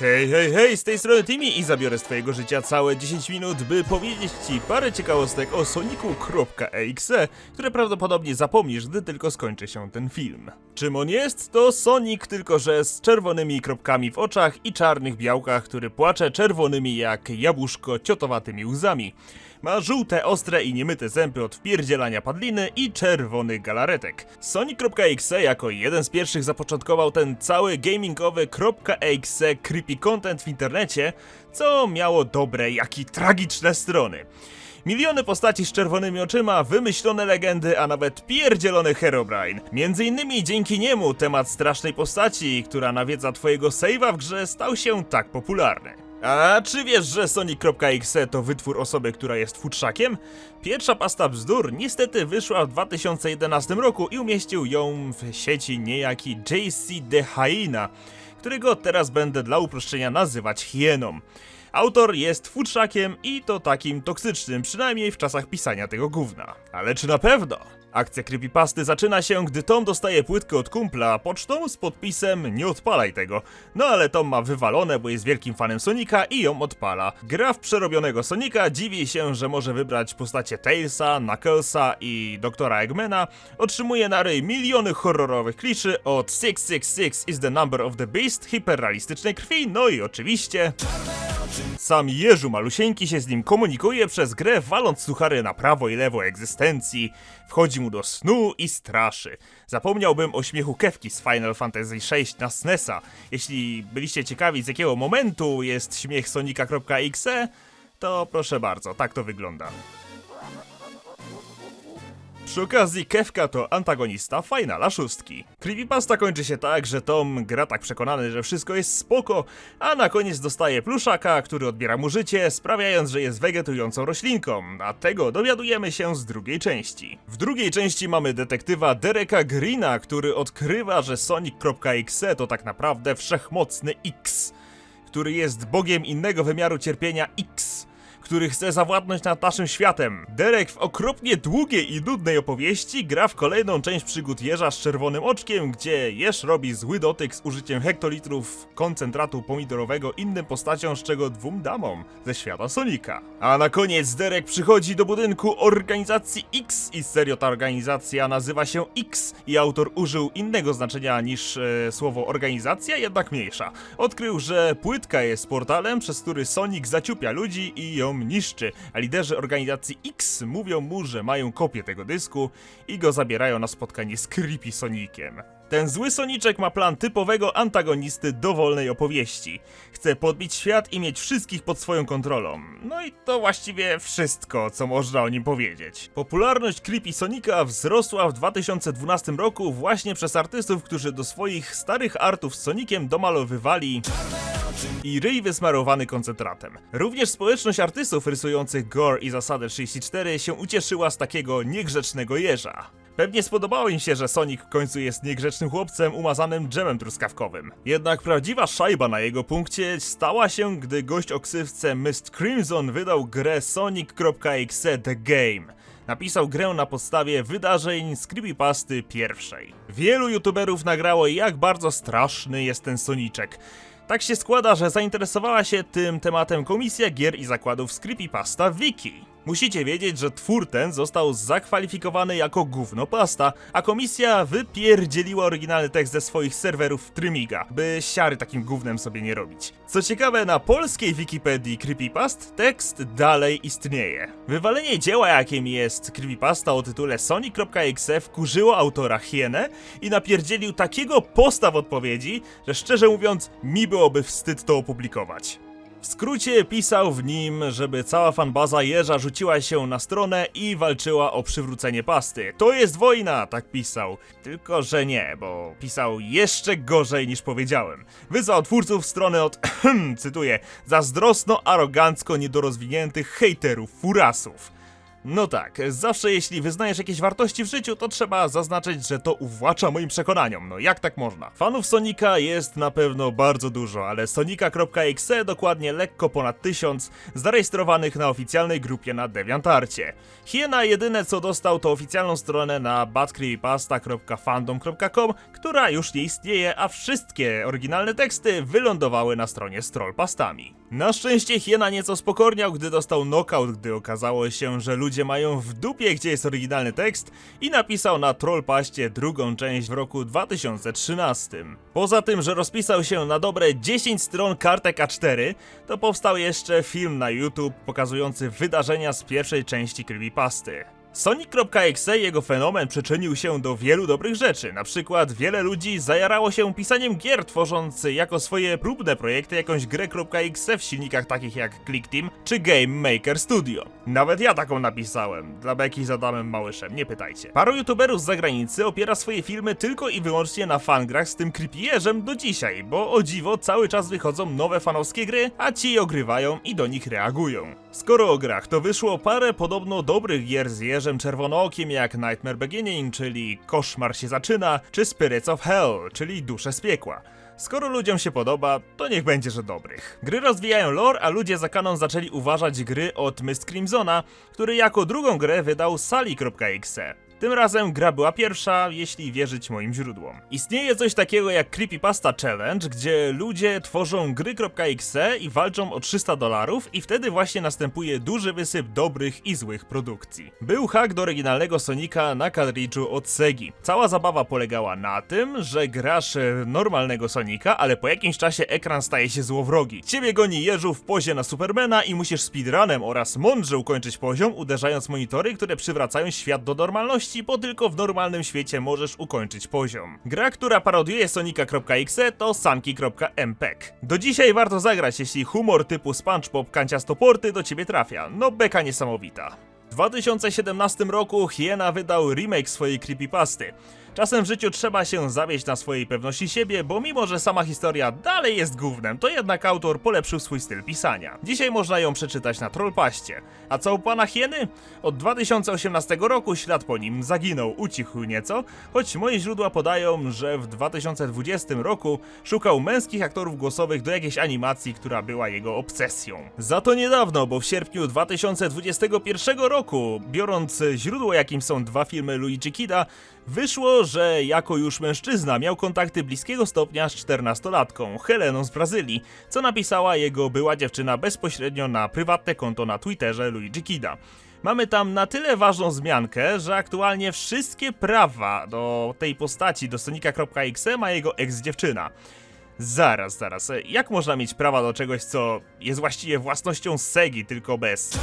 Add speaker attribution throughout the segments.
Speaker 1: Hej, hej, hej, z tej strony Timmy i zabiorę z twojego życia całe 10 minut, by powiedzieć ci parę ciekawostek o Sonicu.exe, które prawdopodobnie zapomnisz, gdy tylko skończy się ten film. Czym on jest? To Sonic, tylko że z czerwonymi kropkami w oczach i czarnych białkach, który płacze czerwonymi jak jabłuszko ciotowatymi łzami. Ma żółte, ostre i niemyte zęby od wpierdzielania padliny i czerwony galaretek. Sonic.exe jako jeden z pierwszych zapoczątkował ten cały gamingowy .exe creepy content w internecie, co miało dobre, jak i tragiczne strony. Miliony postaci z czerwonymi oczyma, wymyślone legendy, a nawet pierdzielony Herobrine. Między innymi dzięki niemu temat strasznej postaci, która nawiedza twojego save'a w grze, stał się tak popularny. A czy wiesz, że Sonic.exe to wytwór osoby, która jest futrzakiem? Pierwsza pasta bzdur niestety wyszła w 2011 roku i umieścił ją w sieci niejaki JC The Hyena, którego teraz będę dla uproszczenia nazywać hieną. Autor jest futrzakiem i to takim toksycznym, przynajmniej w czasach pisania tego gówna. Ale czy na pewno? Akcja creepypasty zaczyna się, gdy Tom dostaje płytkę od kumpla pocztą z podpisem nie odpalaj tego. No ale Tom ma wywalone, bo jest wielkim fanem Sonika i ją odpala. Gra w przerobionego Sonika dziwi się, że może wybrać postacie Tailsa, Knucklesa i doktora Eggmana. Otrzymuje na ryj miliony horrorowych kliszy od 666 is the number of the beast, hiperrealistycznej krwi, no i oczywiście... Sam Jeżu Malusieńki się z nim komunikuje przez grę, waląc suchary na prawo i lewo egzystencji. Wchodzi mu do snu i straszy. Zapomniałbym o śmiechu Kewki z Final Fantasy VI na SNESa. Jeśli byliście ciekawi z jakiego momentu jest śmiech Sonika.exe, to proszę bardzo, tak to wygląda. Przy okazji Kefka to antagonista Finala szóstki. Creepypasta kończy się tak, że Tom gra tak przekonany, że wszystko jest spoko, a na koniec dostaje pluszaka, który odbiera mu życie, sprawiając, że jest wegetującą roślinką, a tego dowiadujemy się z drugiej części. W drugiej części mamy detektywa Dereka Greena, który odkrywa, że Sonic.exe to tak naprawdę wszechmocny X, który jest bogiem innego wymiaru cierpienia X który chce zawładnąć nad naszym światem. Derek w okropnie długiej i nudnej opowieści gra w kolejną część przygód jeża z czerwonym oczkiem, gdzie jeż robi zły dotyk z użyciem hektolitrów koncentratu pomidorowego innym postaciom, z czego dwóm damom ze świata Sonika. A na koniec Derek przychodzi do budynku organizacji X i serio ta organizacja nazywa się X i autor użył innego znaczenia niż e, słowo organizacja, jednak mniejsza. Odkrył, że płytka jest portalem, przez który Sonic zaciupia ludzi i ją niszczy, a liderzy organizacji X mówią mu, że mają kopię tego dysku i go zabierają na spotkanie z Creepy Soniciem. Ten zły Soniczek ma plan typowego antagonisty dowolnej opowieści. Chce podbić świat i mieć wszystkich pod swoją kontrolą. No i to właściwie wszystko, co można o nim powiedzieć. Popularność Creepy Sonika wzrosła w 2012 roku właśnie przez artystów, którzy do swoich starych artów z Sonikiem domalowywali i ryj wysmarowany koncentratem. Również społeczność artystów rysujących Gore i Zasadę 34 się ucieszyła z takiego niegrzecznego jeża. Pewnie spodobało im się, że Sonic w końcu jest niegrzecznym chłopcem umazanym dżemem truskawkowym. Jednak prawdziwa szajba na jego punkcie stała się, gdy gość o ksywce Mist Crimson wydał grę Sonic.exe The Game. Napisał grę na podstawie wydarzeń z creepypasty pierwszej. Wielu youtuberów nagrało jak bardzo straszny jest ten Soniczek. Tak się składa, że zainteresowała się tym tematem Komisja Gier i Zakładów z Creepypasta Wiki. Musicie wiedzieć, że twór ten został zakwalifikowany jako gówno pasta, a komisja wypierdzieliła oryginalny tekst ze swoich serwerów Trymiga, by siary takim gównem sobie nie robić. Co ciekawe, na polskiej Wikipedii Creepypast tekst dalej istnieje. Wywalenie dzieła, jakim jest Creepypasta o tytule Sonic.exe wkurzyło autora Hienę i napierdzielił takiego posta w odpowiedzi, że szczerze mówiąc, mi byłoby wstyd to opublikować. W skrócie pisał w nim, żeby cała fanbaza jeża rzuciła się na stronę i walczyła o przywrócenie pasty. To jest wojna, tak pisał. Tylko, że nie, bo pisał jeszcze gorzej niż powiedziałem. Wyzwał twórców strony od, cytuję, zazdrosno, arogancko, niedorozwiniętych hejterów, furasów. No tak, zawsze jeśli wyznajesz jakieś wartości w życiu, to trzeba zaznaczyć, że to uwłacza moim przekonaniom. No jak tak można? Fanów Sonika jest na pewno bardzo dużo, ale sonika.exe dokładnie lekko ponad tysiąc zarejestrowanych na oficjalnej grupie na DeviantArcie. Hiena jedyne co dostał to oficjalną stronę na badcreepypasta.fandom.com, która już nie istnieje, a wszystkie oryginalne teksty wylądowały na stronie z trollpastami. Na szczęście Hiena nieco spokorniał, gdy dostał knockout, gdy okazało się, że ludzie mają w dupie, gdzie jest oryginalny tekst i napisał na trollpaście drugą część w roku 2013. Poza tym, że rozpisał się na dobre 10 stron kartek A4, to powstał jeszcze film na YouTube pokazujący wydarzenia z pierwszej części creepypasty. Sonic.exe i jego fenomen przyczynił się do wielu dobrych rzeczy. Na przykład wiele ludzi zajarało się pisaniem gier, tworząc jako swoje próbne projekty jakąś grę.exe w silnikach takich jak ClickTeam czy Game Maker Studio. Nawet ja taką napisałem, dla beki z Adamem Małyszem, nie pytajcie. Paru youtuberów z zagranicy opiera swoje filmy tylko i wyłącznie na fangrach z tym creepierzem do dzisiaj, bo o dziwo cały czas wychodzą nowe fanowskie gry, a ci ogrywają i do nich reagują. Skoro o grach, to wyszło parę podobno dobrych gier z jeżem czerwonookiem jak Nightmare Beginning, czyli Koszmar się zaczyna, czy Spirits of Hell, czyli Dusze z piekła. Skoro ludziom się podoba, to niech będzie, że dobrych. Gry rozwijają lore, a ludzie za kanon zaczęli uważać gry od Mist Crimsona, który jako drugą grę wydał Sally.exe. Tym razem gra była pierwsza, jeśli wierzyć moim źródłom. Istnieje coś takiego jak Creepypasta Challenge, gdzie ludzie tworzą gry.exe i walczą o 300 dolarów i wtedy właśnie następuje duży wysyp dobrych i złych produkcji. Był hack do oryginalnego Sonika na kartridżu od Segi. Cała zabawa polegała na tym, że grasz normalnego Sonika, ale po jakimś czasie ekran staje się złowrogi. Ciebie goni jeżu w pozie na Supermana i musisz speedrunem oraz mądrze ukończyć poziom, uderzając monitory, które przywracają świat do normalności, bo tylko w normalnym świecie możesz ukończyć poziom. Gra, która parodiuje Sonika.exe to Sanki.mpeg. Do dzisiaj warto zagrać, jeśli humor typu SpongeBob kanciastoporty do ciebie trafia. No beka niesamowita. W 2017 roku Hiena wydał remake swojej creepypasty. Czasem w życiu trzeba się zawieść na swojej pewności siebie, bo mimo, że sama historia dalej jest gównem, to jednak autor polepszył swój styl pisania. Dzisiaj można ją przeczytać na Trollpaście. A co u pana Hieny? Od 2018 roku ślad po nim zaginął, ucichł nieco, choć moje źródła podają, że w 2020 roku szukał męskich aktorów głosowych do jakiejś animacji, która była jego obsesją. Za to niedawno, bo w sierpniu 2021 roku, biorąc źródło jakim są dwa filmy Luigi Kida, Wyszło, że jako już mężczyzna miał kontakty bliskiego stopnia z 14-latką, Heleną z Brazylii, co napisała jego była dziewczyna bezpośrednio na prywatne konto na Twitterze Luigi Kida. Mamy tam na tyle ważną zmiankę, że aktualnie wszystkie prawa do tej postaci, do Sonika.exe ma jego ex-dziewczyna. Zaraz, zaraz, jak można mieć prawa do czegoś, co jest właściwie własnością Segi, tylko bez...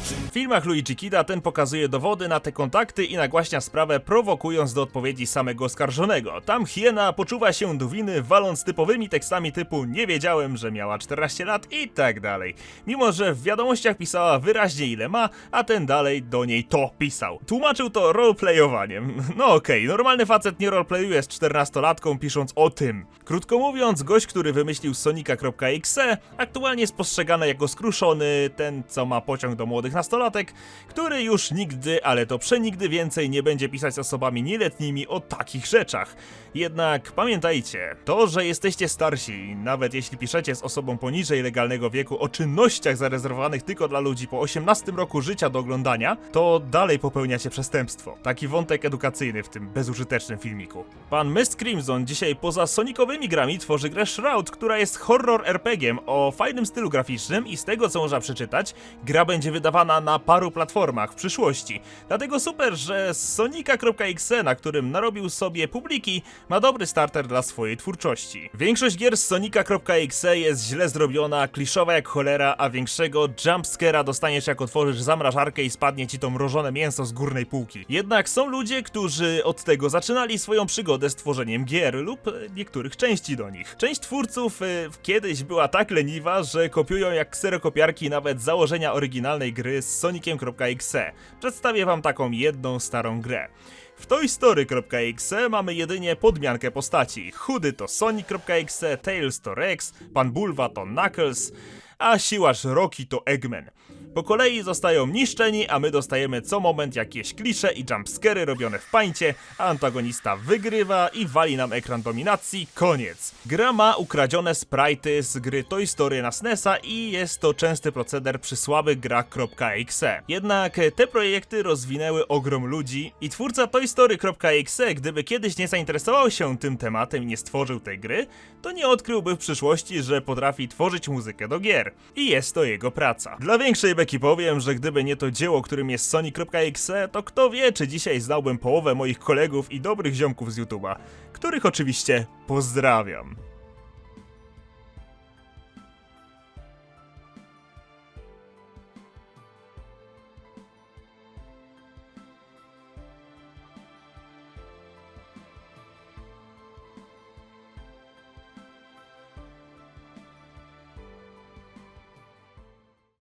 Speaker 1: W filmach Luigi Kida ten pokazuje dowody na te kontakty i nagłaśnia sprawę, prowokując do odpowiedzi samego oskarżonego. Tam hiena poczuwa się do winy, waląc typowymi tekstami typu nie wiedziałem, że miała 14 lat i tak dalej. Mimo, że w wiadomościach pisała wyraźnie ile ma, a ten dalej do niej to pisał. Tłumaczył to roleplayowaniem. No okej, okay, normalny facet nie roleplayuje z 14-latką pisząc o tym. Krótko mówiąc, gość, który wymyślił sonika.exe, aktualnie jest postrzegany jako skruszony, ten co ma pociąg do młodych nastolatek, który już nigdy, ale to przenigdy więcej nie będzie pisać z osobami nieletnimi o takich rzeczach. Jednak pamiętajcie, to, że jesteście starsi, nawet jeśli piszecie z osobą poniżej legalnego wieku o czynnościach zarezerwowanych tylko dla ludzi po 18 roku życia do oglądania, to dalej popełniacie przestępstwo. Taki wątek edukacyjny w tym bezużytecznym filmiku. Pan Mist Crimson dzisiaj poza sonikowymi grami tworzy grę Shroud, która jest horror RPG-iem o fajnym stylu graficznym i z tego co można przeczytać, gra będzie wydawana na paru platformach w przyszłości. Dlatego super, że Sonika.exe, na którym narobił sobie publiki, ma dobry starter dla swojej twórczości. Większość gier z Sonika.exe jest źle zrobiona, kliszowa jak cholera, a większego jumpscare'a dostaniesz jak otworzysz zamrażarkę i spadnie ci to mrożone mięso z górnej półki. Jednak są ludzie, którzy od tego zaczynali swoją przygodę z tworzeniem gier lub niektórych części do nich. Część twórców y, kiedyś była tak leniwa, że kopiują jak kserokopiarki nawet założenia oryginalnej gry z Soniciem.exe. Przedstawię wam taką jedną starą grę. W toystory.exe mamy jedynie podmiankę postaci. Chudy to Sonic.exe, Tails to Rex, Pan Bulwa to Knuckles, a siłacz Rocky to Eggman. Po kolei zostają niszczeni, a my dostajemy co moment jakieś klisze i jumpscary robione w pańcie, a antagonista wygrywa i wali nam ekran dominacji, koniec. Gra ma ukradzione sprite'y z gry Toy Story na SNESa i jest to częsty proceder przy słabych grach.exe. Jednak e, te projekty rozwinęły ogrom ludzi i twórca Toy Story.exe, gdyby kiedyś nie zainteresował się tym tematem i nie stworzył tej gry, to nie odkryłby w przyszłości, że potrafi tworzyć muzykę do gier. I jest to jego praca. Dla większej beki powiem, że gdyby nie to dzieło, którym jest Sony.exe, to kto wie, czy dzisiaj znałbym połowę moich kolegów i dobrych ziomków z YouTube'a, których oczywiście pozdrawiam.